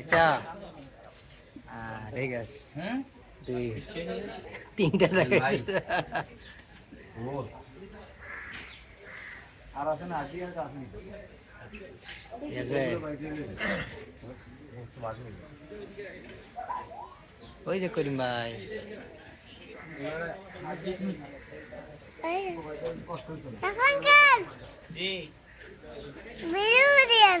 আচ্ছা ঠিক আছে। দুই তিনটা দেখা আর আছে না আজকে আর আসেনি ঠিক আছে। ওই যে করিম ভাই। বিরুদিয়ান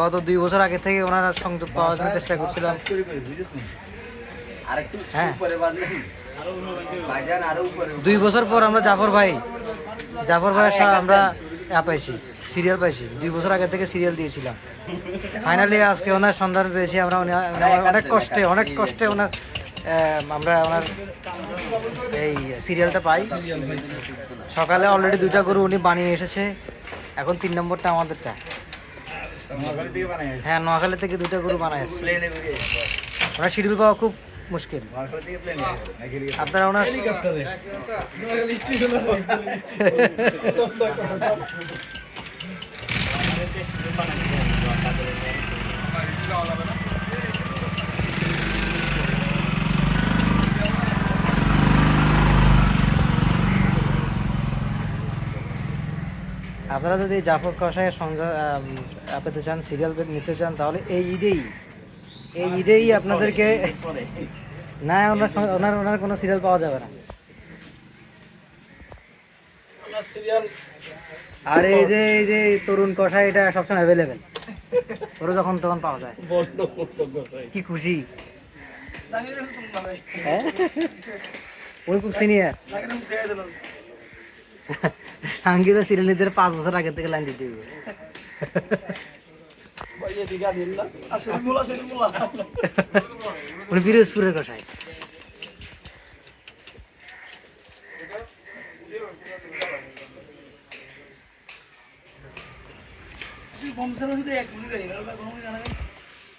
গত দুই বছর আগে থেকে ওনারা সংযোগ পাওয়ার জন্য চেষ্টা করছিলাম। হ্যাঁ। দুই বছর পর আমরা জাফর ভাই জাফর ভাইয়ের সাথে আমরা পাইছি সিরিয়াল পাইছি। দুই বছর আগে থেকে সিরিয়াল দিয়েছিলাম। ফাইনালি আজকে ওনার সন্ধান পেয়েছি আমরা অনেক কষ্টে অনেক কষ্টে ওনার আমরা ওনার এই সিরিয়ালটা পাই। সকালে অলরেডি দুইটা গরু উনি বানিয়ে এসেছে। এখন তিন নম্বরটা আমাদেরটা। হ্যাঁ নোয়াখালী থেকে দুটো গরু বানায় ওনার শিডিউল পাওয়া খুব মুশকিল। নোয়াখালী থেকে প্লেনে আপনারা ওনার আপনারা যদি জাফর কষায় সংযোগ পেতে চান সিরিয়াল নিতে চান তাহলে এই ঈদেই এই ঈদেই আপনাদেরকে না ওনার ওনার ওনার কোনো সিরিয়াল পাওয়া যাবে না। আর এই যে এই যে তরুণ কষা এটা সবসময় অ্যাভেলেবেল ওরা যখন তখন পাওয়া যায়। কি খুশি। হ্যাঁ? ওই খুব সিনিয়র সাঙ্গীত সিরিয়াল পাঁচ বছর আগে থেকে লাইন দিতে হবে। উনি পিরোজপুরের কষায় এটাই তো মেইন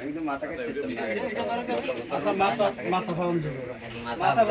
আমি তো মাথা কেটে আচ্ছা মাথা মাথা যাবে মাথা